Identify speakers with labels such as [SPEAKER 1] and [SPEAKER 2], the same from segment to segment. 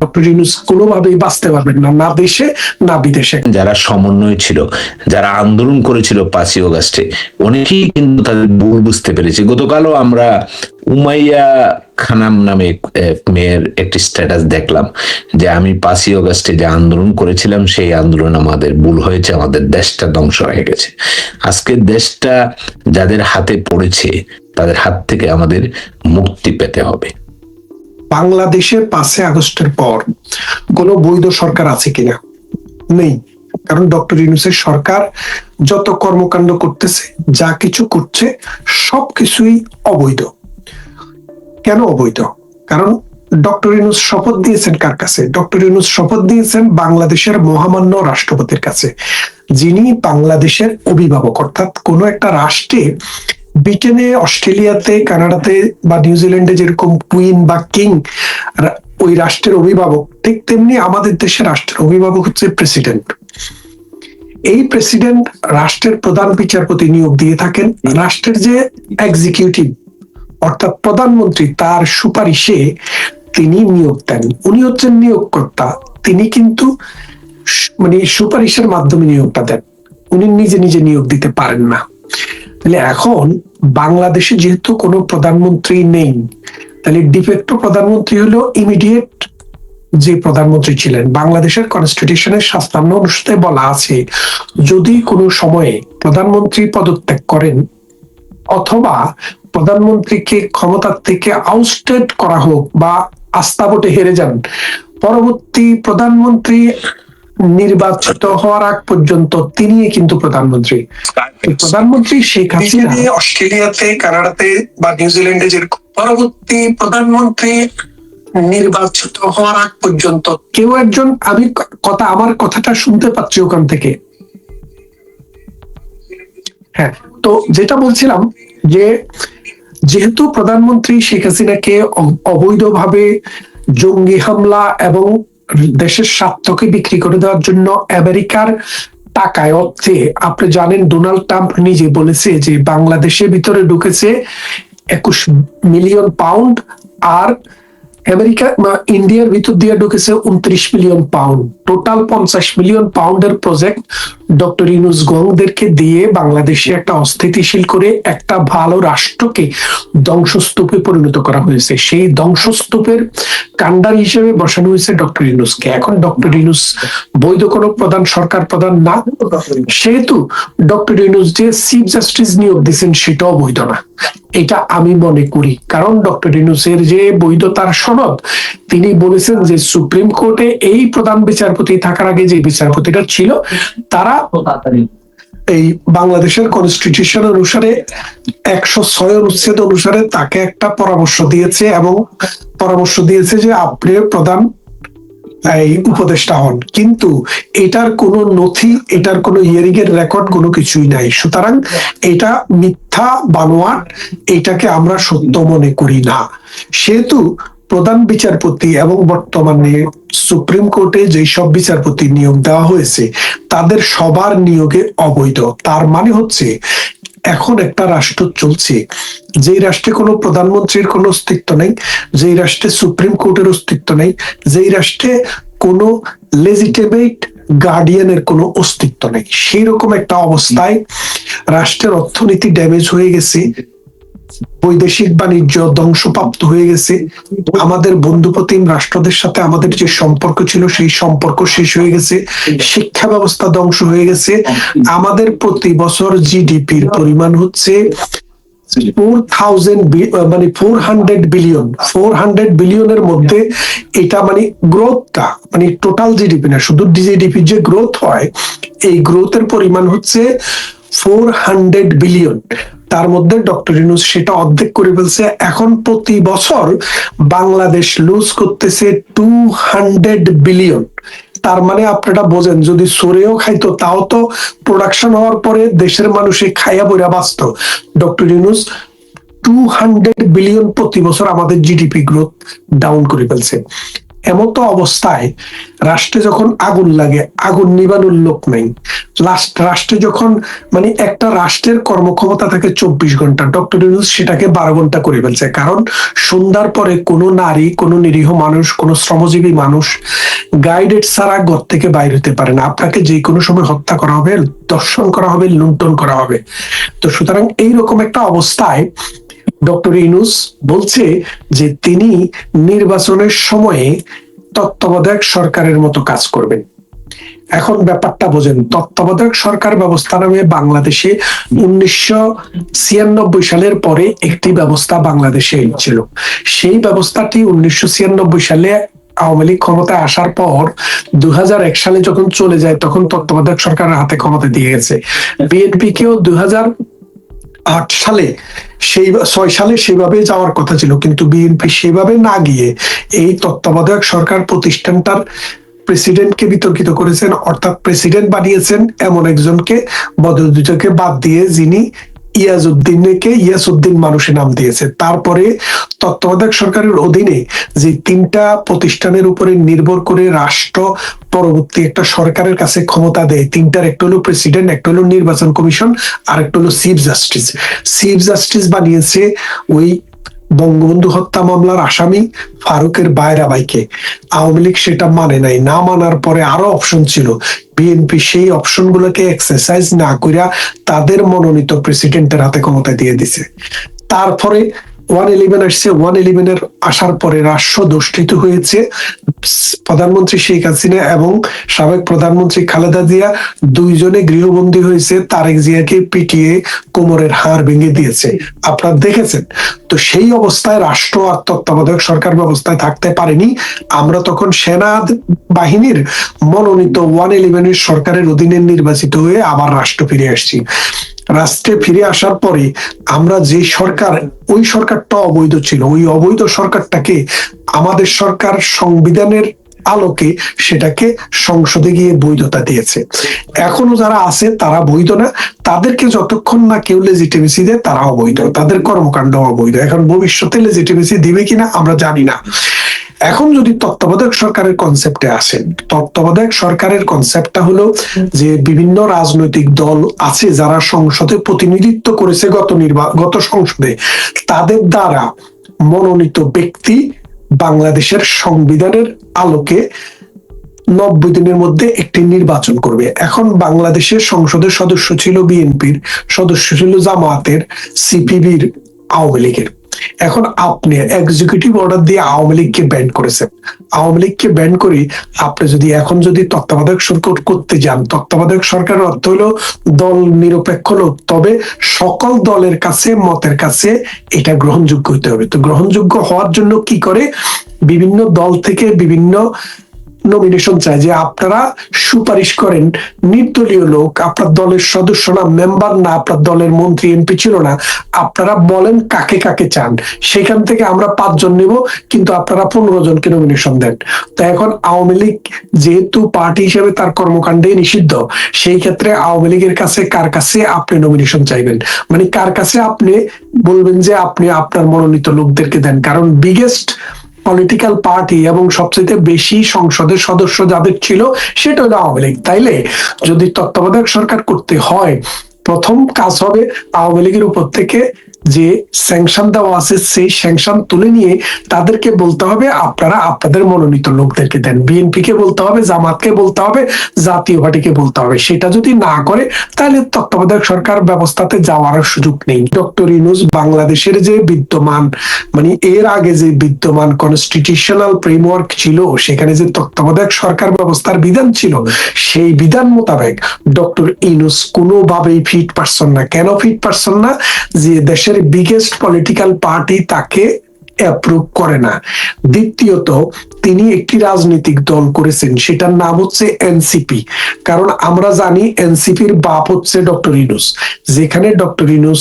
[SPEAKER 1] Doctor Yunus কোনোভাবেই বাঁচতে পারবেন না না দেশে, না বিদেশে।
[SPEAKER 2] যারা সমন্বয় ছিল, যারা আন্দোলন করেছিল পাঁচই অগাস্টে, অনেকেই কিন্তু তাদের ভুল বুঝতে পেরেছে। গতকালও আমরা উমাইয়া খানাম নামে মেয়ের একটি স্ট্যাটাস দেখলাম যে আমি পাঁচই অগাস্টে যে আন্দোলন করেছিলাম, সেই আন্দোলন আমাদের ভুল হয়েছে, আমাদের দেশটা ধ্বংস হয়ে গেছে। আজকে দেশটা যাদের হাতে পড়েছে, তাদের হাত থেকে আমাদের মুক্তি পেতে হবে।
[SPEAKER 1] বাংলাদেশের পাঁচই আগস্টের পর কোনো বৈধ সরকার আছে কিনা? নেই। কারণ ডক্টর ইউনুসের সরকার যত কর্মকাণ্ড করতেছে, যা কিছু করছে সবকিছুই অবৈধ। কেন অবৈধ? কারণ ডক্টর ইউনুস শপথ দিয়েছেন কার কাছে? ডক্টর ইউনুস শপথ দিয়েছেন বাংলাদেশের মহামান্য রাষ্ট্রপতির কাছে, যিনি বাংলাদেশের অভিভাবক, অর্থাৎ কোনো একটা রাষ্ট্রে ব্রিটেনে অস্ট্রেলিয়াতে কানাডাতে বা নিউজিল্যান্ডে যেরকম কুইন বা কিং ওই রাষ্ট্রের অভিভাবক, ঠিক তেমনি আমাদের দেশের রাষ্ট্রের অভিভাবক হচ্ছে প্রেসিডেন্ট এই প্রেসিডেন্ট রাষ্ট্রের প্রধান বিচারপতি নিয়োগ দিয়ে থাকেন। রাষ্ট্রের যে এক্সিকিউটিভ অর্থাৎ প্রধানমন্ত্রী, তার সুপারিশে তিনি নিয়োগ দেন। উনি হচ্ছেন নিয়োগকর্তা। তিনি কিন্তু মানে সুপারিশের মাধ্যমে নিয়োগটা দেন। উনি নিজে নিজে নিয়োগ দিতে পারেন না। তাহলে এখন বাংলাদেশে যেহেতু কোনো প্রধানমন্ত্রী নেই, তাহলে ডিফেক্টো প্রধানমন্ত্রী হলো ইমিডিয়েট যে প্রধানমন্ত্রী ছিলেন। বাংলাদেশের কনস্টিটিউশনের সাতান্ন অনুসারে বলা আছে, যদি কোনো সময়ে প্রধানমন্ত্রী পদত্যাগ করেন অথবা প্রধানমন্ত্রীকে ক্ষমতার থেকে আউটস্টেড করা হোক বা আস্থা ভোটে হেরে যান, পরবর্তী প্রধানমন্ত্রী নির্বাচিত হওয়ার আগ পর্যন্ত তিনি কিন্তু প্রধানমন্ত্রী। প্রধানমন্ত্রী শেখ হাসিনা। অস্ট্রেলিয়াতে কানাডাতে বা নিউজিল্যান্ডে যেরকম পরবর্তী প্রধানমন্ত্রী নির্বাচিত হওয়ার আগ পর্যন্ত কেউ একজন আমি কথা আমার কথাটা শুনতে পাচ্ছি ওখান থেকে। হ্যাঁ তো যেটা বলছিলাম যে যেহেতু প্রধানমন্ত্রী শেখ হাসিনাকে অবৈধভাবে জঙ্গি হামলা এবং দেশের স্বার্থকে বিক্রি করে দেওয়ার জন্য আমেরিকার টাকায় অর্থে, আপনি জানেন ডোনাল্ড ট্রাম্প নিজে বলেছে যে বাংলাদেশের ভিতরে ঢুকেছে একুশ মিলিয়ন পাউন্ড আর আমেরিকা ইন্ডিয়ার ভিতর দিয়ে ঢুকেছে উনত্রিশ মিলিয়ন পাউন্ড। টোটাল পঞ্চাশ মিলিয়ন পাউন্ডের প্রজেক্ট ডক্টর ইনুস গংদেরকে দিয়ে বাংলাদেশে একটা অস্থিতিশীল করে একটা ভালো রাষ্ট্রকে ধ্বংসস্তূপে পরিণত করা হয়েছে। সেই ধ্বংসস্তূপের কান্ডার হিসেবে বসানো হয়েছে ডক্টর ইনুসকে এখন ডক্টর ইনুস বৈধ কোনো প্রধান, সরকার প্রধান না, সেহেতু ডক্টর ইউনুস যে চিফ জাস্টিস নিয়োগ দিচ্ছেন সেটাও বৈধ না। এটা আমি মনে করি। কারণ ডক্টর ইউনুসের যে বৈধতার সনদ, তিনি বলেছেন যে সুপ্রিম কোর্টে এই প্রধান বিচারপতি থাকার আগে যে বিচারপতিটা ছিল, তারা এই বাংলাদেশের কনস্টিটিউশন অনুসারে, একশো ছয় অনুচ্ছেদ অনুসারে তাকে একটা পরামর্শ দিয়েছে এবং পরামর্শ দিয়েছে যে আপনি প্রধান, এই উপদেষ্টা হন। কিন্তু এটার কোনো নথি, এটার কোনো হিয়ারিং এর রেকর্ড কোনো কিছুই নাই। সুতরাং এটা মিথ্যা, বানোয়াট, এটাকে আমরা সত্য মনে করি না। সেহেতু প্রধান বিচারপতি এবং বর্তমানে সুপ্রিম কোর্টে যেই সব বিচারপতি নিয়োগ দেওয়া হয়েছে, তাদের সবার নিয়োগে অবৈধ। তার মানে হচ্ছে, এখন একটা রাষ্ট্র চলছে, যেই রাষ্ট্রে কোনো প্রধানমন্ত্রীর কোনো অস্তিত্ব নেই, যেই রাষ্ট্রে সুপ্রিম কোর্টের অস্তিত্ব নেই, যেই রাষ্ট্রে কোনো লেজিটেমেট গার্ডিয়ানের কোনো অস্তিত্ব নেই। সেই রকম একটা অবস্থায় রাষ্ট্রের অর্থনীতি ড্যামেজ হয়ে গেছে বৈদেশিক বাণিজ্য ধ্বংসপ্রাপ্ত হয়ে গেছে। আমাদের বন্ধুপ্রতিম রাষ্ট্রদের সাথে আমাদের যে সম্পর্ক ছিল, সেই সম্পর্ক শেষ হয়ে গেছে। শিক্ষা ব্যবস্থা ধ্বংস হয়ে গেছে। আমাদের প্রতি বছর জিডিপির পরিমাণ হচ্ছে মানে four hundred billion four hundred বিলিয়নের মধ্যে এটা মানে গ্রোথটা মানে টোটাল জিডিপি না, শুধু জিডিপির যে গ্রোথ হয়, এই গ্রোথের পরিমাণ হচ্ছে ফোর হান্ড্রেড বিলিয়ন তার মধ্যে ডক্টর ইউনুস সেটা অর্ধেক করে ফেলছে। এখন প্রতি বছর বাংলাদেশ লুজ করতেছে টু হান্ড্রেড বিলিয়ন তার মানে আপনারা বোঝেন, যদি সরেও খাইতো, তাও তো প্রোডাকশন হওয়ার পরে দেশের মানুষে খাইয়া বইরা বাঁচত। Doctor Yunus two hundred billion প্রতি বছর আমাদের জিডিপি গ্রোথ ডাউন করে ফেলছে। এমতো অবস্থায় রাষ্ট্রে যখন আগুন লাগে, আগুন নিবানোর লোক নেই। লাস্ট রাষ্ট্রে যখন মানে একটা রাষ্ট্রের কর্মক্ষমতা থাকে চব্বিশ ঘণ্টা। ডক্টর সেটাকে বারো ঘণ্টা করে ফেলছে। কারণ সন্ধ্যার পরে কোনো নারী, কোনো নিরীহ মানুষ, কোনো শ্রমজীবী মানুষ গাইডেড ছাড়া ঘর থেকে বাইরে হতে পারে না। আপনাকে যে কোনো সময় হত্যা করা হবে, দর্শন করা হবে, লুণ্ঠন করা হবে। তো সুতরাং এইরকম একটা অবস্থায় ডক্টর ইনুস বলছে যে তিনি নির্বাচনের সময়ে তত্ত্বাবধায়ক সরকারের মতো কাজ করবেন। এখন ব্যাপারটা বোঝেন, তত্ত্বাবধায়ক সরকার ব্যবস্থা নামে বাংলাদেশে উনিশশো ছিয়ানব্বই সালের পরে একটি ব্যবস্থা বাংলাদেশে ছিল সেই ব্যবস্থাটি উনিশশো ছিয়ানব্বই সালে আওয়ামী লীগ ক্ষমতায় আসার পর দু এক সালে যখন চলে যায়, তখন তত্ত্বাবধায়ক সরকারের হাতে ক্ষমতা দিয়ে গেছে। বিএনপি কেও দুই হাজার আট সালে সেই ছয় সালে সেভাবে যাওয়ার কথা ছিল। কিন্তু বিএনপি সেভাবে না গিয়ে এই তত্ত্বাবধায়ক সরকার প্রতিষ্ঠানটার প্রেসিডেন্টকে বিতর্কিত করেছেন, অর্থাৎ প্রেসিডেন্ট বানিয়েছেন এমন একজনকে, বদরুদ্দোজাকে বাদ দিয়ে যিনি ইয়াজউদ্দিনকে ইয়াসউদ্দিন নাম দিয়েছে। তারপরে তত্ত্বাবধায়ক সরকারের অধীনে যে তিনটা প্রতিষ্ঠানের উপরে নির্ভর করে রাষ্ট্র পরবর্তী একটা সরকারের কাছে ক্ষমতা দেয়, তিনটার একটা হলো প্রেসিডেন্ট, একটা হলো নির্বাচন কমিশন আর একটা হলো চিফ জাস্টিস। চিফ জাস্টিস বানিয়েছে ওই বঙ্গবন্ধু হত্যা মামলার আসামি ফারুকের বায়রা বাইকে আওয়ামী লীগ সেটা মানে নাই। না মানার পরে আরও অপশন ছিল। বিএনপি সেই অপশন গুলোকে এক্সারসাইজ না করিয়া তাদের মনোনীত প্রেসিডেন্টের হাতে ক্ষমতা দিয়ে দিছে। তারপরে ওয়ান ইলেভেন আসছে। ওয়ান ইলেভেনের আসার পরে রাষ্ট্র দোষ্টিত হয়েছে। প্রধানমন্ত্রী শেখ হাসিনা এবং সাবেক প্রধানমন্ত্রী খালেদা জিয়া দুইজনে গৃহবন্দী হয়েছে। তারেক জিয়াকে পিটিয়ে কোমরের হাড় ভেঙে দিয়েছে। আপনারা দেখেছেন? তো সেই অবস্থায় রাষ্ট্র আর তত্ত্বাবধায়ক সরকার ব্যবস্থায় থাকতে পারেনি। আমরা তখন সেনা বাহিনীর মনোনীত ওয়ান ইলেভেনের সরকারের অধীনে নির্বাচিত হয়ে আবার রাষ্ট্র ফিরে আসছি। রাষ্ট্রে ফিরে আসার পরে আমরা যে সরকার, ওই সরকারটা অবৈধ ছিল। ওই অবৈধ সরকারটাকে আমাদের সরকার সংবিধানের আলোকে সেটাকে সংসদে গিয়ে বৈধতা দিয়েছে। এখনও যারা আছে তারা বৈধ না। তাদেরকে যতক্ষণ না কেউ লেজিটিমেসি দেয়, তারা অবৈধ। তাদের কর্মকাণ্ড অবৈধ। এখন ভবিষ্যতে লেজিটিমেসি দিবে কিনা আমরা জানি না। এখন যদি তত্ত্বাবধায়ক সরকারের কনসেপ্টে আসেন, তত্ত্বাবধায়ক সরকারের কনসেপ্টটা হলো যে বিভিন্ন রাজনৈতিক দল আছে যারা সংসদে প্রতিনিধিত্ব করেছে গত নির্বা, গত সংসদে। তাদের দ্বারা মনোনীত ব্যক্তি বাংলাদেশের সংবিধানের আলোকে নব্বই দিনের মধ্যে একটি নির্বাচন করবে। এখন বাংলাদেশের সংসদের সদস্য ছিল বিএনপির, সদস্য ছিল জামায়াতের সিপিবির আওয়ামী লীগের। এখন আপনি এক্সিকিউটিভ অর্ডার দিয়ে আওয়ামী লীগকে ব্যান করেছেন। আওয়ামী লীগকে ব্যান করে আপনি যদি এখন যদি তত্ত্বাবধায়ক সরকার করতে যান, তত্ত্বাবধায়ক সরকারের অর্থ হলো দল নিরপেক্ষ লোক। তবে সকল দলের কাছে, মতের কাছে এটা গ্রহণযোগ্য হতে হবে। তো গ্রহণযোগ্য হওয়ার জন্য কি করে? বিভিন্ন দল থেকে বিভিন্ন নমিনেশন চায় যে আপনারা সুপারিশ করেন নির্দলীয় লোক, আপনার দলের সদস্য না মেম্বার না, আপনার দলের মন্ত্রী, এমপি ছিল না, আপনারা বলেন কাকে কাকে চান। সেখান থেকে আমরা পাঁচজন নেব, কিন্তু আপনারা পনেরো জনকে নমিনেশন দেন। তো এখন আওয়ামী লীগ যেহেতু পার্টি হিসেবে তার কর্মকাণ্ডে নিষিদ্ধ, সেই ক্ষেত্রে আওয়ামী লীগের কাছে কার কাছে আপনি নমিনেশন চাইবেন? মানে কার কাছে আপনি বলবেন যে আপনি আপনার মনোনীত লোকদেরকে দেন। কারণ বিগেস্ট পলিটিক্যাল পার্টি এবং সবচেয়ে বেশি সংসদের সদস্য যাদের ছিল, সেটা হলো আওয়ামী লীগ তাইলে যদি তত্ত্বাবধায়ক সরকার করতে হয়, প্রথম কাজ হবে আওয়ামী লীগের উপর থেকে যে স্যাংশন দেওয়া আছে, সেই স্যাংশন তুলে নিয়ে তাদেরকে বলতে হবে, আপনারা আপনাদের মনোনীত লোকদেরকে দেন। বিএনপি কে বলতে হবে, জামাতকে বলতে হবে, জাতীয় পার্টিকে বলতে হবে। সেটা যদি না করে, তাহলে তত্ত্বাবধায়ক সরকার ব্যবস্থাতে যাওয়ার সুযোগ নেই। ডক্টর ইনুস বাংলাদেশের যে বিদ্যমান মানে এর আগে যে বিদ্যমান কনস্টিটিউশনাল ফ্রেমওয়ার্ক ছিল, সেখানে যে তত্ত্বাবধায়ক সরকার ব্যবস্থার বিধান ছিল, সেই বিধান মোতাবেক ডক্টর ইনুস কোনোভাবেই ফিট পারসন না। কেন ফিট পারসন না? যে দেশের বিগেস্ট পলিটিক্যাল পার্টি তাকে অ্যাপ্রুভ করে না। দ্বিতীয়ত, তিনি একটি রাজনৈতিক দল করেছেন, সেটার নাম হচ্ছে এনসিপি কারণ আমরা জানি এনসিপির বাপ হচ্ছে ডক্টর ইনুস যেখানে ডক্টর ইনুস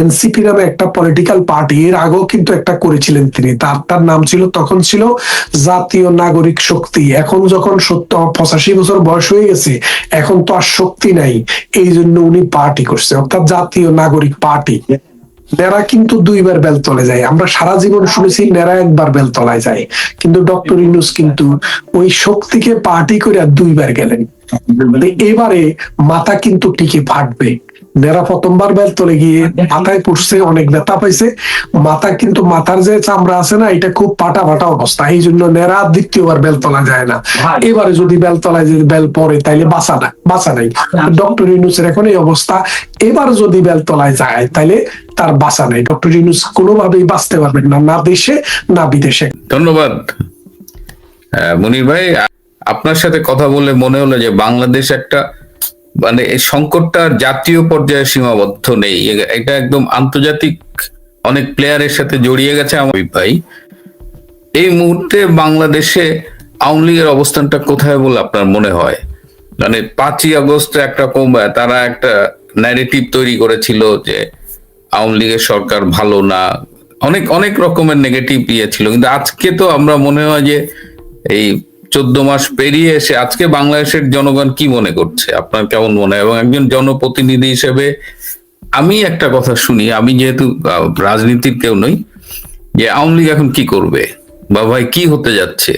[SPEAKER 1] এনসিপি নামে একটা পলিটিক্যাল পার্টি এর আগেও কিন্তু একটা করেছিলেন তিনি। তার তার নাম ছিল, তখন ছিল জাতীয় নাগরিক শক্তি। এখন যখন সত্য পঁচাশি বছর বয়স হয়ে গেছে, এখন তো আর শক্তি নাই। এই জন্য উনি পার্টি করছে, অর্থাৎ জাতীয় নাগরিক পার্টি নেরা কিন্তু দুইবার বেলতলে যায়। আমরা সারা জীবন শুনেছি ন্যাড়া একবার বেলতলায় যায়। কিন্তু ডক্টর ইনুস কিন্তু ওই শক্তিকে পার্টি করে দুইবার গেলেন। মানে এবারে মাথা কিন্তু টিকে ফাটবে। নেরা প্রথমবার বেলতলে গিয়ে মাথায় পড়ছে অনেক ব্যথা পাইছে। মাথা কিন্তু মাথার যে চামড়া আছে না এটা খুব পাটা ফাটা অবস্থা। এই জন্য নেরা দ্বিতীয়বার বেলতলা যায় না। এবারে যদি বেলতলায় যদি বেল পড়ে তাইলে বাঁচা না বাঁচা নাই। ডক্টর ইউনুসের এখন এই অবস্থা। এবার যদি বেলতলায় যায় তাইলে তার বাঁচা নাই। ডক্টর ইউনুস কোনোভাবেই বাঁচতে পারবেন না না দেশে না বিদেশে।
[SPEAKER 3] ধন্যবাদ। মনির ভাই আপনার সাথে কথা বলে মনে হলো যে বাংলাদেশ একটা মানে এই সংকটটা জাতীয় পর্যায়ে সীমাবদ্ধ নেই। এটা একদম আন্তর্জাতিক অনেক প্লেয়ারের সাথে জড়িয়ে গেছে আমার ভাই। এই মুহূর্তে বাংলাদেশে আওয়ামী লীগের অবস্থানটা কোথায় বলে আপনার মনে হয়? মানে পাঁচই আগস্ট একটা তারা একটা ন্যারেটিভ তৈরি করেছিল যে আওয়ামী লীগের সরকার ভালো না। অনেক অনেক রকমের নেগেটিভ ইয়ে ছিল। কিন্তু আজকে তো আমরা মনে হয় যে এই চোদ্দ মাস পেরিয়ে এসে আজকে বাংলাদেশের জনগণ কি মনে করছে? আপনার কেমন মনে হয়? এবং একজন জনপ্রতিনিধি হিসেবে আমি একটা কথা শুনি, আমি যেহেতু রাজনীতির কেউ নই, যে আওয়ামী লীগ এখন কি করবে? বা ভাই কি হতে যাচ্ছে?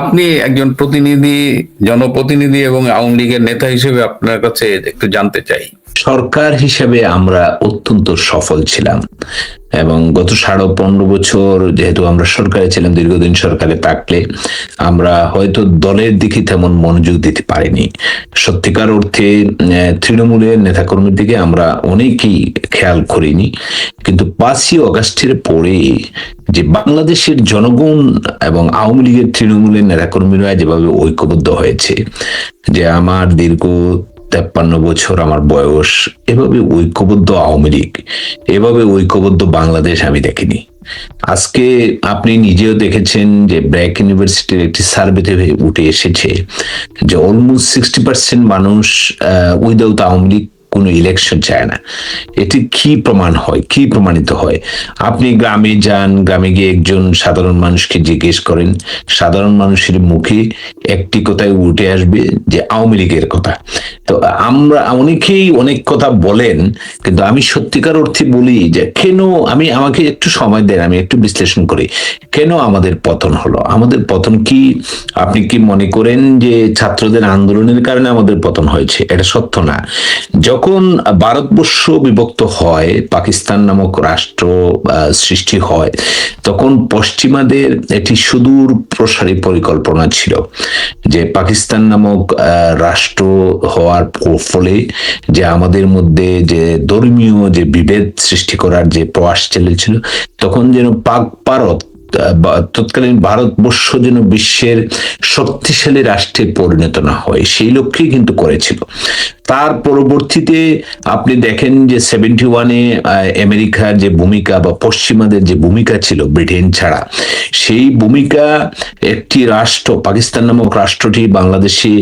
[SPEAKER 3] আপনি একজন প্রতিনিধি, জনপ্রতিনিধি এবং আওয়ামী লীগের নেতা হিসেবে আপনার কাছে একটু জানতে চাই।
[SPEAKER 2] সরকার হিসেবে আমরা অত্যন্ত সফল ছিলাম। এবং গত সাড়ে পনেরো বছর যেহেতু আমরা সরকারে ছিলাম, দীর্ঘদিন সরকারে থাকলে আমরা হয়তো দলের দিকে তেমন মনোযোগ দিতে পারিনি। সত্যিকার অর্থে তৃণমূলের নেতাকর্মীর দিকে আমরা অনেকেই খেয়াল করিনি। কিন্তু পাঁচই অগাস্টের পরে যে বাংলাদেশের জনগণ এবং আওয়ামী লীগের তৃণমূলের নেতাকর্মীরা যেভাবে ঐক্যবদ্ধ হয়েছে, যে আমার দীর্ঘ তেপ্পান্ন বছর আমার বয়স, এভাবে ঐক্যবদ্ধ আওয়ামী লীগ, এভাবে ঐক্যবদ্ধ বাংলাদেশ আমি দেখিনি। আজকে আপনি নিজেও দেখেছেন যে ব্র্যাক ইউনিভার্সিটির একটি সার্ভেতে উঠে এসেছে যে অলমোস্ট সিক্সটি পার্সেন্ট মানুষ উইদাউট আওয়ামী লীগ কোনো ইলেকশন চায় না। এটি কি প্রমাণ হয়? কি প্রমাণিত হয়? আপনি গ্রামে যান, গ্রামে গিয়ে একজন সাধারণ মানুষকে জিজ্ঞেস করেন, সাধারণ মানুষের মুখে একটি কথায় উঠে আসবে যে আওয়ামী লীগের কথা। তো আমরা, অনেকেই অনেক কথা বলেন, কিন্তু আমি সত্যিকার অর্থে বলি যে, কেন আমি, আমাকে একটু সময় দেন, আমি একটু বিশ্লেষণ করি। কেন আমাদের পতন হলো? আমাদের পতন কি, আপনি কি মনে করেন যে ছাত্রদের আন্দোলনের কারণে আমাদের পতন হয়েছে? এটা সত্য না। যখন ভারতবর্ষ বিভক্ত হয়, পাকিস্তান নামক রাষ্ট্র সৃষ্টি হয়, তখন পশ্চিমাদের একটি সুদূর প্রসারী পরিকল্পনা ছিল যে, পাকিস্তান নামক রাষ্ট্র হওয়ার ফ- ফলে যে আমাদের মধ্যে যে ধর্মীয় যে বিভেদ সৃষ্টি করার যে প্রয়াস চলেছিল তখন যেন পাক ভারত তৎকালীন ভারতবর্ষ যেন বিশ্বের শক্তিশালী রাষ্ট্রে পরিণত না হয়, সেই লক্ষ্যেই কিন্তু করেছিল। তার পরবর্তীতে আপনি দেখেন যে সেভেন্টি ওয়ানে আমেরিকার যে ভূমিকা বা পশ্চিমাদের যে ভূমিকা ছিল ব্রিটেন ছাড়া, সেই ভূমিকা একটি রাষ্ট্র, পাকিস্তান নামক রাষ্ট্রটি বাংলাদেশে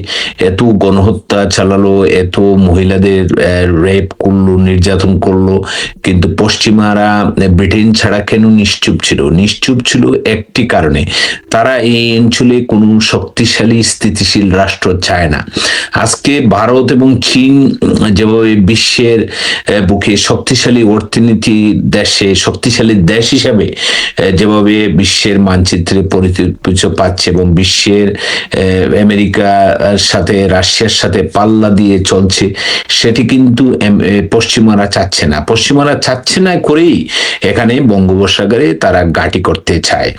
[SPEAKER 2] এত গণহত্যা চালালো, এত মহিলাদের রেপ করল, নির্যাতন করল, কিন্তু পশ্চিমারা ব্রিটেন ছাড়া কেন নিশ্চুপ ছিল? নিশ্চুপ ছিল একটি কারণে, তারা এই অঞ্চলে কোনো শক্তিশালী, স্থিতিশীল রাষ্ট্র চায় না। আজকে ভারত এবং চীন উম, যেভাবে বিশ্বের বুকে শক্তিশালী অর্থনীতি দেশে শক্তিশালী দেশ হিসাবে যেভাবে বিশ্বের মানচিত্রে পরিচিত পাচ্ছে এবং বিশ্বের আমেরিকার সাথে রাশিয়ার সাথে পাল্লা দিয়ে চলছে সেটি কিন্তু পশ্চিমারা চাচ্ছে না। পশ্চিমারা চাচ্ছে না করেই এখানে বঙ্গোপসাগরে তারা ঘাঁটি করতে চায়।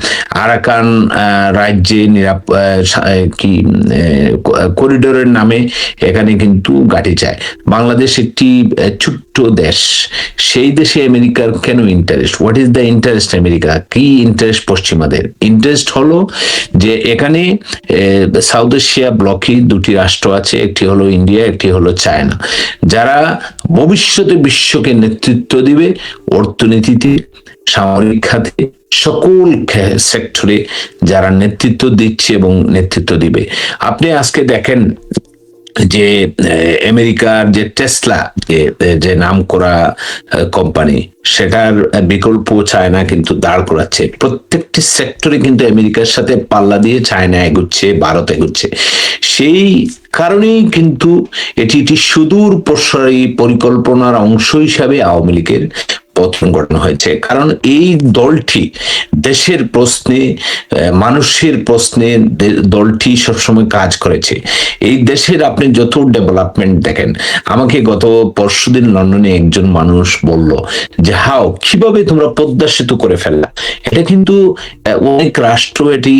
[SPEAKER 2] আরাকান রাজ্যে নিরাপ কি করিডোরের নামে এখানে কিন্তু ঘাঁটি চায়। বাংলাদেশ একটি ছোট্ট দেশ। সেই দেশে আমেরিকার কেন interest what is the interest America? কি ইন্টারেস্ট পশ্চিমাদের? ইন্টারেস্ট হলো যে এখানে সাউথ এশিয়া ব্লকে দুটি রাষ্ট্র আছে, একটি হলো ইন্ডিয়া একটি হলো চায়না যারা ভবিষ্যতে বিশ্বকে নেতৃত্ব দিবে অর্থনীতিতে, সামরিক খাতে, সকল সেক্টরে যারা নেতৃত্ব দিচ্ছে এবং নেতৃত্ব দিবে। আপনি আজকে দেখেন যে আমেরিকার যে টেসলা, যে নাম করা কোম্পানি, সেটার বিকল্প চায়না কিন্তু দাঁড় করাচ্ছে। প্রত্যেকটি সেক্টরে কিন্তু আমেরিকার সাথে পাল্লা দিয়ে চায়না এগুচ্ছে, ভারত এগুচ্ছে। সেই কারণেই কিন্তু এটি একটি সুদূর প্রসারী পরিকল্পনার অংশ হিসাবে আওয়ামী লীগের ঘটানো হয়েছে। কারণ এই দলটি দেশের প্রশ্নে মানুষের প্রশ্নে দলটি সবসময় কাজ করেছে। এই দেশের আপনি যত ডেভেলপমেন্ট দেখেন, আমাকে গত পরশুদিন লন্ডনে একজন মানুষ বলল যে, হাও, কীভাবে তোমরা পদ্মা সেতু করে ফেললা? এটা কিন্তু অনেক রাষ্ট্র এটি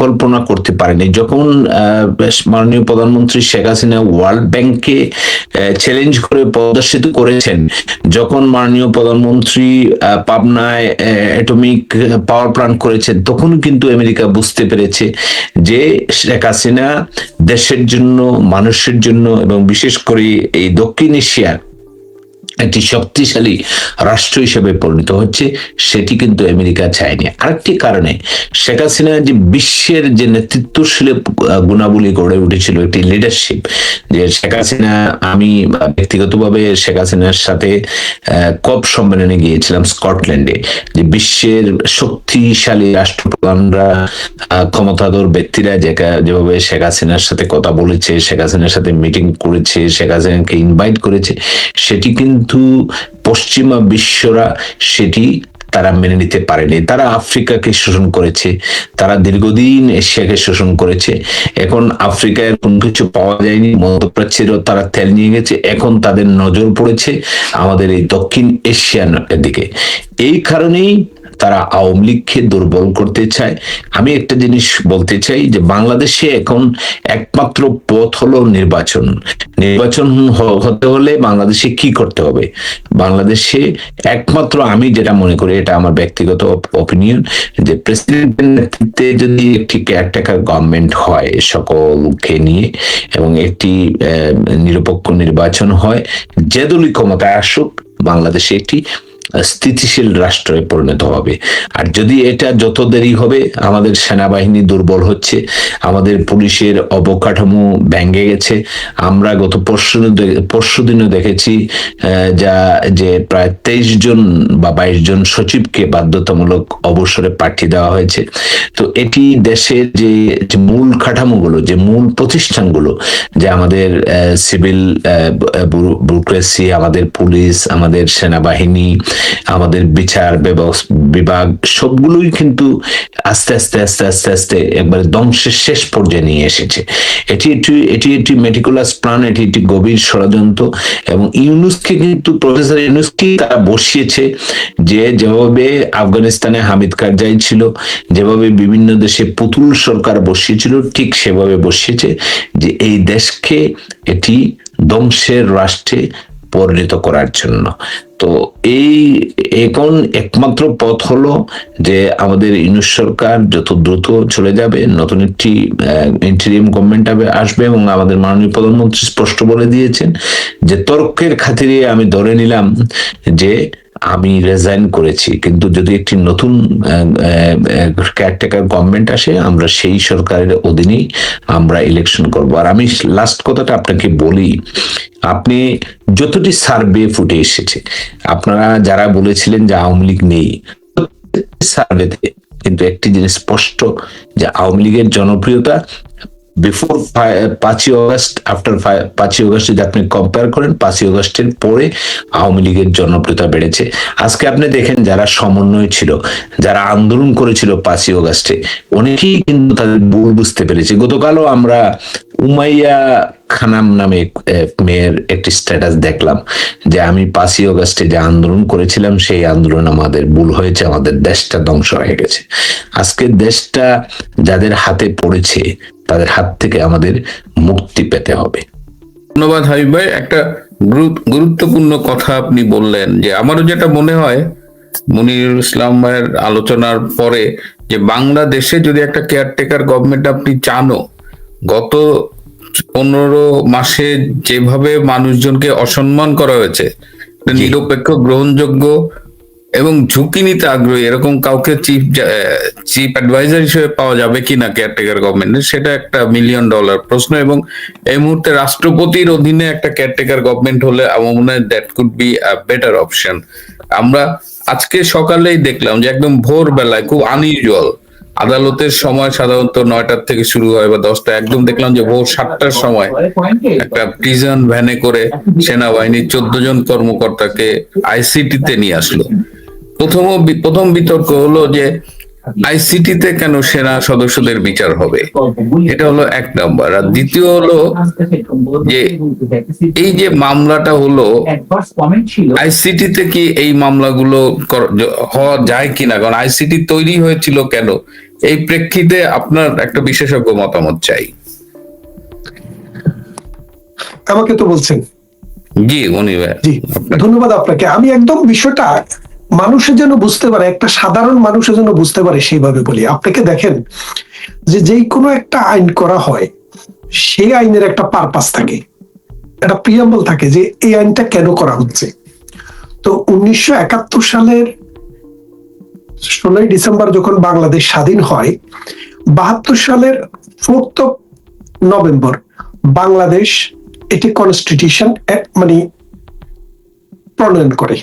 [SPEAKER 2] কল্পনা করতে পারেনি। যখন মাননীয় প্রধানমন্ত্রী শেখ হাসিনা ওয়ার্ল্ড ব্যাংককে চ্যালেঞ্জ করে পদ্মা সেতু করেছেন, যখন মাননীয় প্রধানমন্ত্রী আহ, পাবনায় অ্যাটমিক পাওয়ার প্ল্যান্ট করেছে তখন কিন্তু আমেরিকা বুঝতে পেরেছে যে শেখ হাসিনা দেশের জন্য মানুষের জন্য এবং বিশেষ করে এই দক্ষিণ এশিয়ার একটি শক্তিশালী রাষ্ট্র হিসেবে পরিণত হচ্ছে, সেটি কিন্তু আমেরিকা চায়নি। আরেকটি কারণে শেখ হাসিনা যে বিশ্বের যে নেতৃত্বশীল গুণাবলী গড়ে উঠেছিল, একটি লিডারশিপ যে শেখ হাসিনা, আমি ব্যক্তিগতভাবে শেখ হাসিনার সাথে কপ সম্মেলনে গিয়েছিলাম স্কটল্যান্ডে, যে বিশ্বের শক্তিশালী রাষ্ট্রপ্রধানরা ক্ষমতাধর ব্যক্তিরা যেকা- যেভাবে শেখ হাসিনার সাথে কথা বলেছে, শেখ হাসিনার সাথে মিটিং করেছে, শেখ হাসিনাকে ইনভাইট করেছে, সেটি কিন্তু পশ্চিমা বিশ্বরা সেটি তারা মেনে নিতে পারেনি। তারা আফ্রিকাকে শোষণ করেছে, তারা দীর্ঘদিন এশিয়াকে শোষণ করেছে। এখন আফ্রিকায় কোনো কিছু পাওয়া যায়নি, মধ্যপ্রাচ্যেরও তারা তেল নিয়ে গেছে। এখন তাদের নজর পড়েছে আমাদের এই দক্ষিণ এশিয়ান দিকে। এই কারণেই তারা আওয়ামী লীগকে দুর্বল করতে চায়। আমি একটা জিনিস বলতে চাই যে বাংলাদেশে এখন একমাত্র পথ হলো নির্বাচন। নির্বাচন হতে হলে বাংলাদেশে কি করতে হবে? বাংলাদেশে একমাত্র আমি যেটা মনে করি, এটা আমার ব্যক্তিগত অপিনিয়ন যে প্রেসিডেন্টের নেতৃত্বে যদি একটি কেয়ারটেকার গভর্নমেন্ট হয় সকলকে নিয়ে এবং একটি নিরপেক্ষ নির্বাচন হয়, যে দলই ক্ষমতায় আসুক, বাংলাদেশে একটি স্থিতিশীল রাষ্ট্রে পরিণত হবে। আর যদি এটা যত দেরি হবে, আমাদের সেনাবাহিনী দুর্বল হচ্ছে, আমাদের পুলিশের অবকাঠামো ভেঙে গেছে, আমরা গত পরশু পরশু দিনও দেখেছি যা যে প্রায় তেইশ জন বা বাইশ জন সচিবকে বাধ্যতামূলক অবসরে পাঠিয়ে দেওয়া হয়েছে। তো এটি দেশের যে মূল কাঠামোগুলো, যে মূল প্রতিষ্ঠানগুলো, যে আমাদের সিভিল ব্যুরোক্রেসি, আমাদের পুলিশ, আমাদের সেনাবাহিনী আমাদের বিচার বিভাগ সবগুলোই কিন্তু আস্তে আস্তে আস্তে আস্তে আস্তে একবারে ধ্বংসের শেষ পর্যায়ে নিয়ে এসেছে। এটি একটি এটি একটি মেটিকুলাস প্রাণ এটি একটি গভীর ষড়যন্ত্র এবং ইউনুসকে কিন্তু, প্রফেসর ইউনুসকে তারা বসিয়েছে যে যেভাবে আফগানিস্তানে হামিদ কারজাই ছিল, যেভাবে বিভিন্ন দেশে পুতুল সরকার বসিয়েছিল, ঠিক সেভাবে বসিয়েছে যে এই দেশকে এটি ধ্বংসের রাষ্ট্রে পরিণত করার জন্য। তো এই এখন একমাত্র পথ হলো যে আমাদের ইউনুস সরকার যত দ্রুত চলে যাবে, নতুন একটি ইন্টারিয়াম গভর্নমেন্ট আসবে এবং আমাদের মাননীয় প্রধানমন্ত্রী স্পষ্ট বলে দিয়েছেন যে তর্কের খাতিরে আমি ধরে নিলাম যে আমি রেজাইন করেছি। কিন্তু যদি একটি নতুন কেয়ারটেকার গভর্নমেন্ট আসে, আমরা সেই সরকারের অধীনেই আমরা ইলেকশন করব। আর আমি লাস্ট কথাটা আপনাকে বলি, আপনি যতটি সার্ভে ফুটে এসেছে, আপনারা যারা বলেছিলেন যে আওয়ামী লীগ নেই সার্ভেতে কিন্তু একটি জিনিস স্পষ্ট যে আওয়ামী লীগের জনপ্রিয়তা বিফোর পাঁচই অগস্ট আফটার পাঁচই অগস্ট যদি আপনি কম্পেয়ার করেন, পাঁচই অগস্টের পরে আওয়ামী লীগের জনপ্রিয়তা বেড়েছে। আজকে আপনি দেখেন যারা সমন্বয় ছিল, যারা আন্দোলন করেছিল পাঁচই অগস্টে অনেকেই কিন্তু তাদের ভুল বুঝতে পেরেছে। গতকালও আমরা উমাইয়া খানাম নামে মেয়ের একটি স্ট্যাটাস দেখলাম, যে আমি পাঁচই অগস্টে যে আন্দোলন করেছিলাম, সেই আন্দোলন আমাদের ভুল হয়েছে, আমাদের দেশটা ধ্বংস হয়ে গেছে। আজকে দেশটা যাদের হাতে পড়েছে তাদের হাত থেকে আমাদের মুক্তি পেতে হবে।
[SPEAKER 3] ধন্যবাদ হাবিব ভাই। একটা গুরুত্বপূর্ণ কথা আপনি বললেন যে আমারও যেটা মনে হয় মনিরুল ইসলাম ভাইয়ের আলোচনার পরে যে বাংলাদেশে যদি একটা কেয়ারটেকার গভর্নমেন্ট আপনি চানও গত পনেরো মাসে যেভাবে মানুষজনকে অসম্মান করা হয়েছে নিরপেক্ষ গ্রহণযোগ্য এবং ঝুঁকি নিতে আগ্রহী, এরকম কাউকে চিফ চিফ অ্যাডভাইজার হিসেবে পাওয়া যাবে কিনা কেয়ারটেকার গভর্নমেন্টের সেটা একটা মিলিয়ন ডলার প্রশ্ন এবং এই মুহূর্তে রাষ্ট্রপতির অধীনে একটা কেয়ারটেকার গভর্নমেন্ট হলে আমার মনে হয় that could be better option আমরা আজকে সকালেই দেখলাম যে একদম ভোর বেলায় খুব আনইউজুয়াল আদালতের সময় সাধারণত নয়টার থেকে শুরু হয় বা দশটা একদম দেখলাম যে ভোর সাতটার সময় একটা প্রিজন ভ্যানে করে সেনাবাহিনীর চোদ্দ জন কর্মকর্তাকে আইসিটিতে নিয়ে আসলো। প্রথম প্রথম বিতর্ক হলো যে আইসিটি তে কেন সেনা সদস্যদের বিচার হবে? এটা হলো এক নাম্বার। আর দ্বিতীয় হলো যে এই যে মামলাটা হলো আইসিটি তে কি এই মামলাগুলো হওয়া যায় কিনা? কারণ আইসিটি তৈরি হয়েছিল কেন? এই প্রেক্ষিতে আপনার একটা বিশেষজ্ঞ মতামত চাই।
[SPEAKER 1] আমাকে তো বলছেন।
[SPEAKER 3] জি
[SPEAKER 1] জি ধন্যবাদ আপনাকে। আমি একদম বিষয়টা মানুষের যেন বুঝতে পারে, একটা সাধারণ মানুষের জন্য বুঝতে পারে সেইভাবে বলি। আপনাকে দেখেন যে যেই কোনো একটা আইন করা হয়, সেই আইনের একটা পারপাস থাকে। একটা প্রিয়াম্বল থাকে যে এই আইনটা কেন করা হচ্ছে। তো উনিশশো একাত্তর সালের ষোলোই ডিসেম্বর যখন বাংলাদেশ স্বাধীন হয়, বাহাত্তর সালের ফোর্থ নভেম্বর বাংলাদেশ এটি কনস্টিটিউশন মানে প্রণয়ন করে।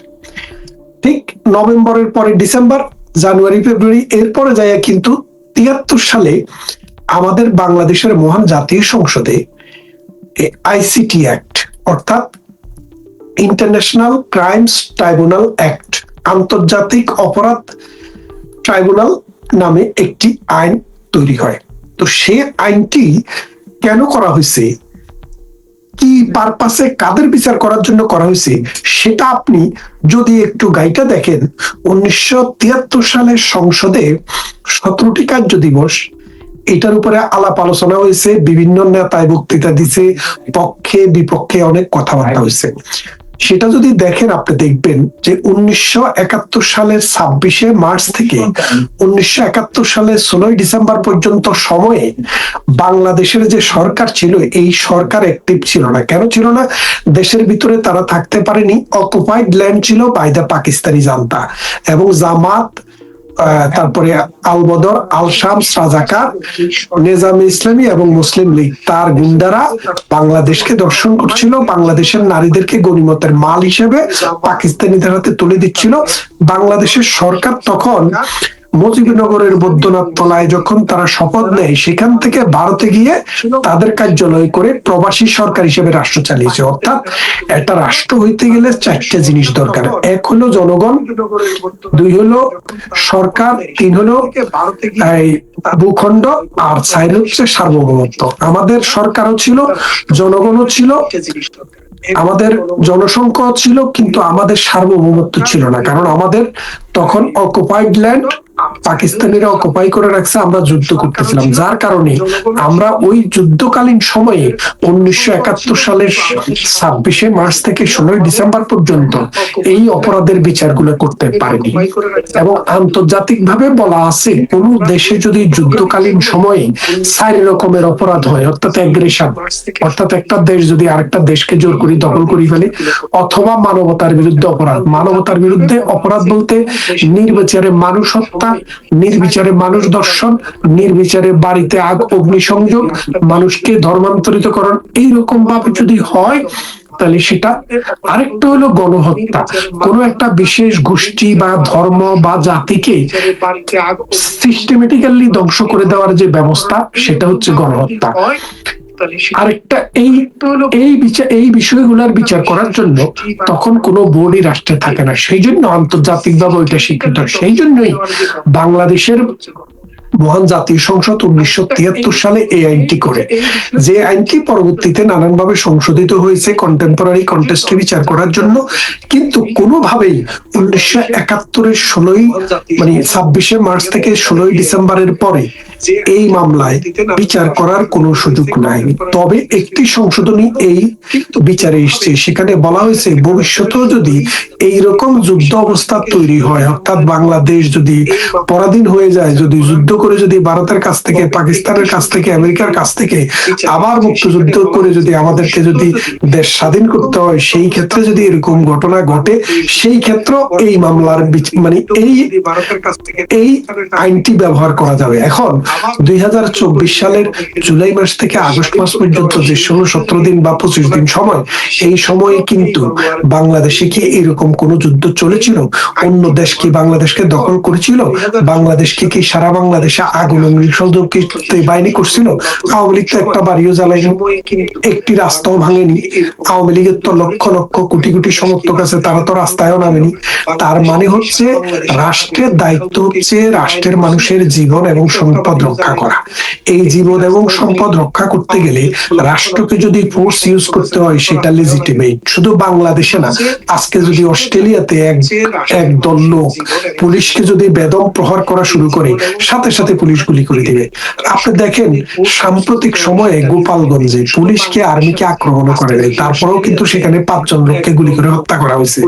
[SPEAKER 1] ঠিক নভেম্বরের পরে ডিসেম্বর, জানুয়ারি, ফেব্রুয়ারি, এরপরে যায় কিন্তু তিয়াত্তর সালে আমাদের বাংলাদেশের মহান জাতীয় সংসদে আইসিটি অ্যাক্ট, অর্থাৎ ইন্টারন্যাশনাল ক্রাইমস ট্রাইব্যুনাল অ্যাক্ট, আন্তর্জাতিক অপরাধ ট্রাইব্যুনাল নামে একটি আইন তৈরি হয়। তো সে আইনটি কেন করা হয়েছে? কি পারপাসে কাদের বিচার করার জন্য করা হয়েছে, সেটা আপনি যদি একটু গাইটা দেখেন, উনিশশো তিয়াত্তর সালের সংসদে সতেরোটি কার্য দিবস, এটার উপরে আলাপ আলোচনা হয়েছে, বিভিন্ন নেতায় বক্তৃতা দিছে, পক্ষে, বিপক্ষে অনেক কথাবার্তা হয়েছে। সেটা যদি দেখেন, আপনি দেখবেন যে উনিশশো একাত্তর সালের ছাব্বিশে মার্চ থেকে উনিশশো একাত্তর সালের ষোলোই ডিসেম্বর পর্যন্ত সময়ে বাংলাদেশের যে সরকার ছিল, এই সরকার অ্যাক্টিভ ছিল না। কেন ছিল না? দেশের ভিতরে তারা থাকতে পারেনি অকুপাইড ল্যান্ড ছিল বাই দ্য পাকিস্তানি জান্তা এবং জামাত তারপরে আল বদর, আল শাম সাজাকার নিজামে ইসলামী এবং মুসলিম লীগ। তার গুন্ডারা বাংলাদেশকে দর্শন করছিল, বাংলাদেশের নারীদেরকে গণিমতের মাল হিসেবে পাকিস্তানিদের হাতে তুলে দিচ্ছিল। বাংলাদেশের সরকার তখন মুজিবনগরের বৈদ্যনাথ তলায় যখন তারা শপথ নেয়, সেখান থেকে ভারতে গিয়ে তাদের কার্যালয় করে প্রবাসী সরকার হিসেবে রাষ্ট্র চালিয়েছে। অর্থাৎ একটা রাষ্ট্র হইতে গেলে চারটে জিনিস দরকার। এক হলো জনগণ, দুই হলো সরকার, তিন হলো ভূখণ্ড, আর চার হচ্ছে সার্বভৌমত্ব। আমাদের সরকারও ছিল, জনগণও ছিল, আমাদের জনসংখ্যা ছিল, কিন্তু আমাদের সার্বভৌমত্ব ছিল না। কারণ আমাদের তখন অকুপাইড ল্যান্ড পাকিস্তানিরা অকুপাই করে রাখছে আমরা যুদ্ধ করতেছিলাম। যার কারণে আমরা ওই যুদ্ধকালীন সময়ে উনিশশো একাত্তর সালের ছাব্বিশে মার্চ থেকে ষোলোই ডিসেম্বর পর্যন্ত এই অপরাধের বিচারগুলো করতে পারেনি। এবং আন্তর্জাতিক ভাবে বলা আছে কোন দেশে যদি যুদ্ধকালীন সময়ে চার রকমের অপরাধ হয় অর্থাৎ অ্যাগ্রেশন অর্থাৎ একটা দেশ যদি আরেকটা দেশকে জোর করে দখল করে ফেলে অথবা মানবতার বিরুদ্ধে অপরাধ। মানবতার বিরুদ্ধে অপরাধ বলতে নির্বিচারে মানুষ হত্যা নির্বিচারে মানুষ দর্শন, নির্বিচারে বাড়িতে আগ অগ্নিসংযোগ, মানুষকে ধর্মান্তরিত করণ এইরকম ভাবে যদি হয়, তাহলে সেটা আরেকটা হলো গণহত্যা। কোন একটা বিশেষ গোষ্ঠী বা ধর্ম বা জাতিকে সিস্টেমেটিক্যালি ধ্বংস করে দেওয়ার যে ব্যবস্থা, সেটা হচ্ছে গণহত্যা। আরেকটা এই এই বিচার এই বিষয়গুলোর বিচার করার জন্য তখন কোনো বোর্ডই রাষ্ট্রে থাকে না। সেই জন্য ওইটা স্বীকৃত। সেই জন্যই বাংলাদেশের মহান জাতীয় সংসদ উনিশশো তিয়াত্তর সালে এই আইনটি করে। যে আইনটি পরবর্তীতে নানানভাবে সংশোধিত হয়েছে কন্টেম্পোরারি কন্টেস্টে বিচার করার জন্য। কিন্তু কোনোভাবেই উনিশশো একাত্তরের ষোলোই মানে ছাব্বিশে মার্চ থেকে ষোলোই ডিসেম্বরের পরে এই মামলায় বিচার করার কোনো সুযোগ নাই। তবে একটি সংশোধনী এই বিচারে এসছে। সেখানে বলা হয়েছে ভবিষ্যতেও যদি এই রকম যুদ্ধ অবস্থা তৈরি হয় অর্থাৎ বাংলাদেশ যদি পরাধীন হয়ে যায় যদি যুদ্ধ করে যদি ভারতের কাছ থেকে পাকিস্তানের কাছ থেকে আমেরিকার কাছ থেকে আবার মুক্তযুদ্ধ করে যদি আমাদেরকে যদি দেশ স্বাধীন করতে হয় সেই ক্ষেত্রে যদি এরকম ঘটনা ঘটে সেই ক্ষেত্রে এই মামলার মানে এই এই আইনটি ব্যবহার করা যাবে। এখন দুই হাজার চব্বিশ সালের জুলাই মাস থেকে আগস্ট মাস পর্যন্ত যে ষোলো সতেরো দিন বা পঁচিশ দিন সময়, এই সময়ে কিন্তু বাংলাদেশে কি এরকম যুদ্ধ চলেছিল? অন্য দেশ কি বাংলাদেশকে দখল করেছিল? কি সারা বাংলাদেশে আগুন বাহিনী করছিল? আওয়ামী লীগ তো একটা বাড়িও জ্বালায়নি। একটি রাস্তাও ভাঙেনি। আওয়ামী লীগের তো লক্ষ লক্ষ কোটি কোটি সমর্থক আছে, তারা তো রাস্তায়ও নামেনি। তার মানে হচ্ছে, রাষ্ট্রের দায়িত্ব হচ্ছে রাষ্ট্রের মানুষের জীবন এবং সম্পদ রক্ষা করা। এই জীবন এবং সম্পদ রক্ষা করতে গেলে রাষ্ট্রকে যদি ফোর্স ইউজ করতে হয়, সেটা লেজিটিমেট শুধু বাংলাদেশে না, আজকে যদি অস্ট্রেলিয়াতে এক এক দল লোক পুলিশকে যদি বেদম প্রহার করা শুরু করে, সাথে সাথে পুলিশ গুলি করে দিবে। আপনি দেখেন, সাম্প্রতিক সময়ে গোপালগঞ্জে পুলিশকে আর্মিকে আক্রমণ করে দেয় তারপরেও কিন্তু সেখানে পাঁচজন লোককে গুলি করে হত্যা করা হয়েছে।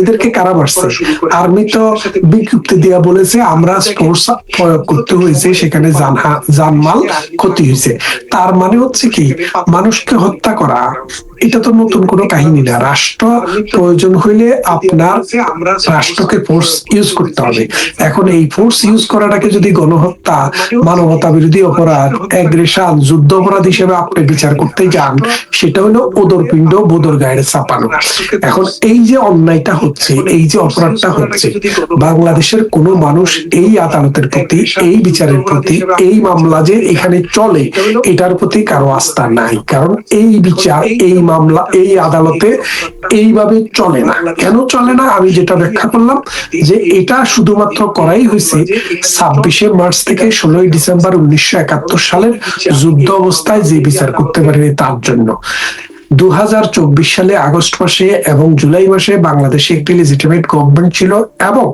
[SPEAKER 1] এদেরকে কারা মারছে? আর্মি তো বিজ্ঞপ্তি দিয়া বলেছে, আমরা ফোর্স প্রয়োগ করতে হয়েছে, সেখানে জানহা- জানমাল ক্ষতি হয়েছে। তার মানে হচ্ছে কি মানুষকে হত্যা করা এটা তো নতুন কোনো কাহিনী না। রাষ্ট্র প্রয়োজন হইলে আপনার রাষ্ট্রকে ফোর্স ইউজ করতে হবে। এখন এই ফোর্স ইউজ করাটাকে যদি গণহত্যা, মানবতা বিরোধী অপরাধ অ্যাগ্রেশন যুদ্ধ অপরাধ হিসেবে আপনি বিচার করতে যান, সেটা হলো ওদর পিণ্ড বোদর গায়ের চাপানো এখন এই যে অন্যায়টা হচ্ছে, এই যে অপরাধটা হচ্ছে, বাংলাদেশের কোনো মানুষ এই আদালতের প্রতি, এই বিচারের প্রতি, এই মামলা যে এখানে চলে, এটার প্রতি কারও আস্থা নাই। কারণ এই বিচার, এই মামলা এই আদালতে এইভাবে চলে না। কেন চলে না? আমি যেটা ব্যাখ্যা করলাম যে এটা শুধুমাত্র করাই হয়েছে ছাব্বিশে মার্চ থেকে ষোলোই ডিসেম্বর উনিশশো একাত্তর সালের যুদ্ধ অবস্থায় যে বিচার করতে পারেনি তার জন্য। দু হাজার চব্বিশ সালে আগস্ট মাসে এবং জুলাই মাসে বাংলাদেশে একটি লেজিটিমেট গভর্নমেন্ট ছিল এবং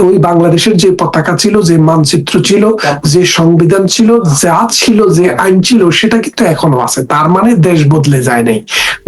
[SPEAKER 1] ওই বাংলাদেশের যে পতাকা ছিল, যে মানচিত্র ছিল, যে সংবিধান ছিল, যা ছিল, যে আইন ছিল, সেটা কিন্তু এখনও আছে। তার মানে দেশ বদলে যায় নাই।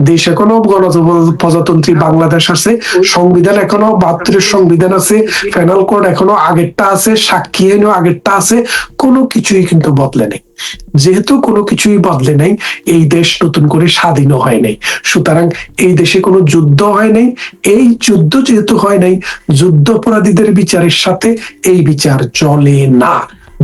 [SPEAKER 1] দেশ এখনও গণপ্রজাতন্ত্রী বাংলাদেশ আছে, সংবিধান এখনও বাহাত্তরের সংবিধান আছে ফেনাল কোড এখনও আগেরটা আছে, সাক্ষী আইনও আগেরটা আছে, কোনো কিছুই কিন্তু বদলে নেই। যেহেতু কোনো কিছুই বদলে নাই, এই দেশ নতুন করে স্বাধীনও হয় নাই। সুতরাং এই দেশে কোনো যুদ্ধ হয় নাই। এই যুদ্ধ যেহেতু হয় নাই, যুদ্ধ অপরাধীদের বিচারের সাথে এই বিচার চলে না।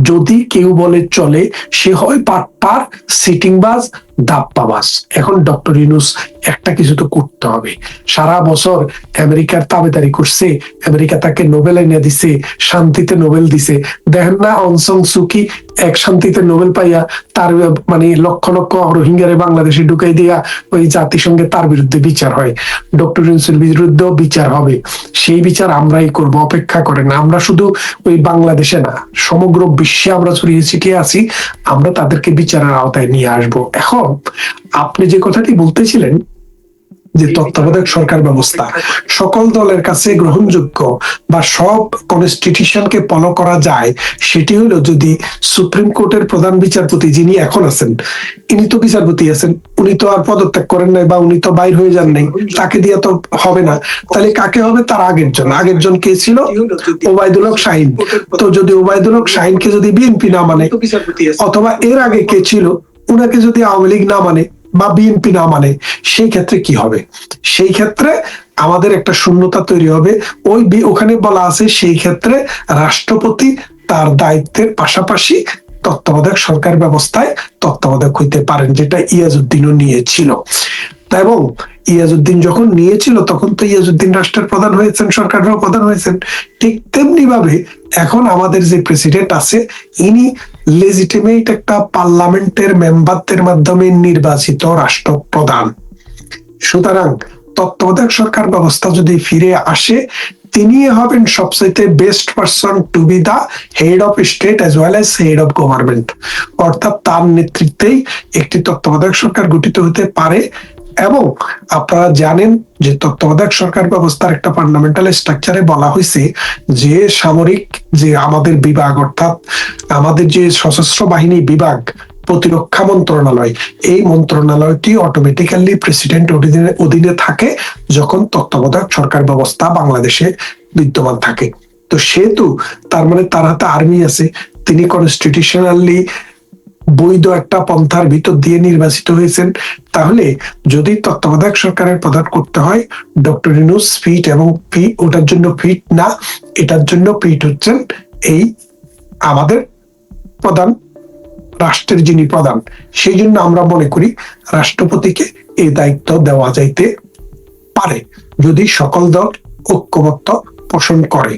[SPEAKER 1] যদি কেউ বলে চলে, সে হয় পাটপার সিটিংবাজ দাপ্পাবাজ এখন ডক্টর ইনুস একটা কিছু তো করতে হবে। সারা বছর আমেরিকার তাবেদারি করছে, আমেরিকা তাকে নোবেল এনে দিছে, শান্তিতে নোবেল দিছে। দেখেন না অনসং সুকি এক শান্তিতে নোবেল পাইয়া তার মানে লক্ষ লক্ষ রোহিঙ্গারে বাংলাদেশে ঢুকাই দিয়া ওই জাতিসংঘে তার বিরুদ্ধে বিচার হয়। ডক্টর ইউনুসের বিরুদ্ধেও বিচার হবে। সেই বিচার আমরাই করব, অপেক্ষা করেন। আমরা শুধু ওই বাংলাদেশে না, সমগ্র বিশ্বে আমরা ছড়িয়ে ছিটিয়ে আছি? আমরা তাদেরকে বিচারের আওতায় নিয়ে আসব। এখন আপনি যে কথাটি বলতেছিলেন যে তত্ত্বাবধায়ক সরকার ব্যবস্থা। সকল দলের কাছে গ্রহণযোগ্য বা সব কনস্টিটিউশনকে ফলো করা যায় সেটি হলো যদি সুপ্রিম কোর্টের প্রধান বিচারপতি যিনি এখন আছেন ইনি তো বিচারপতি আছেন উনি তো আর পদত্যাগ করেন নাই বা উনি তো বাইর হয়ে যান নাই তাকে দিয়ে তো হবে না। তাহলে কাকে হবে? তার আগের জন। আগের জন কে ছিল? ওবায়দুল হক শাহিন। তো যদি ওবায়দুল হক শাহিনকে যদি বিএনপি না মানে অথবা এর আগে কে ছিল উনাকে যদি আওয়ামী লীগ না মানে বা বিএনপি না মানে সেই ক্ষেত্রে কি হবে? সেই ক্ষেত্রে আমাদের একটা শূন্যতা তৈরি হবে। ওই ওখানে বলা আছে সেই ক্ষেত্রে রাষ্ট্রপতি তার দায়িত্বের পাশাপাশি তত্ত্বাবধায়ক সরকার ব্যবস্থায় তত্ত্বাবধায়ক হইতে পারেন, যেটা ইয়াজউদ্দিনও নিয়েছিল। এবং ইয়াজউদ্দিন যখন নিয়েছিল, তখন তো ইয়াজউদ্দিন রাষ্ট্রের প্রধান হয়েছেন, সরকারেরও প্রধান হয়েছেন। ঠিক তেমনি ভাবে এখন আমাদের যে প্রেসিডেন্ট আছে, ইনি লেজিটিমেট একটা পার্লামেন্টের মেম্বারদের মাধ্যমে নির্বাচিত রাষ্ট্রপ্রধান। সুতরাং তত্ত্বাবধায়ক সরকার ব্যবস্থা যদি ফিরে আসে, তিনি হবেন সবচাইতে best person to be the head of state as well as head of government অর্থাৎ তার নেতৃত্বেই একটি তত্ত্বাবধায়ক সরকার গঠিত হতে পারে। এবং আপনারা জানেন যে তত্ত্বাবধায়ক সরকার ব্যবস্থার একটা ফান্ডামেন্টাল স্ট্রাকচারে বলা হয়েছে যে সামরিক যে আমাদের বিভাগ, অর্থাৎ আমাদের যে সশস্ত্র বাহিনী বিভাগ, প্রতিরক্ষা মন্ত্রণালয়, এই মন্ত্রণালয়টি অটোমেটিক্যালি প্রেসিডেন্ট অধীনে থাকে যখন তত্ত্বাবধায়ক সরকার ব্যবস্থা বাংলাদেশে বিদ্যমান থাকে। তো সেহেতু তার মানে তার হাতে আর্মি আছে, তিনি কনস্টিটিউশনালি বৈধ একটা পন্থার ভিতর দিয়ে নির্বাচিত হয়েছেন, তাহলে যদি তত্ত্বাবধায়ক সরকারের প্রধান করতে হয়, ডক্টর ইনুস ফিট এবং ফি, ওটার জন্য ফিট না, এটার জন্য ফিট হচ্ছেন এই আমাদের প্রধান, রাষ্ট্রের যিনি প্রধান, সেই জন্য আমরা মনে করি রাষ্ট্রপতিকে এই দায়িত্ব দেওয়া যাইতে পারে, যদি সকল দল ঐক্যমত্য পোষণ করে।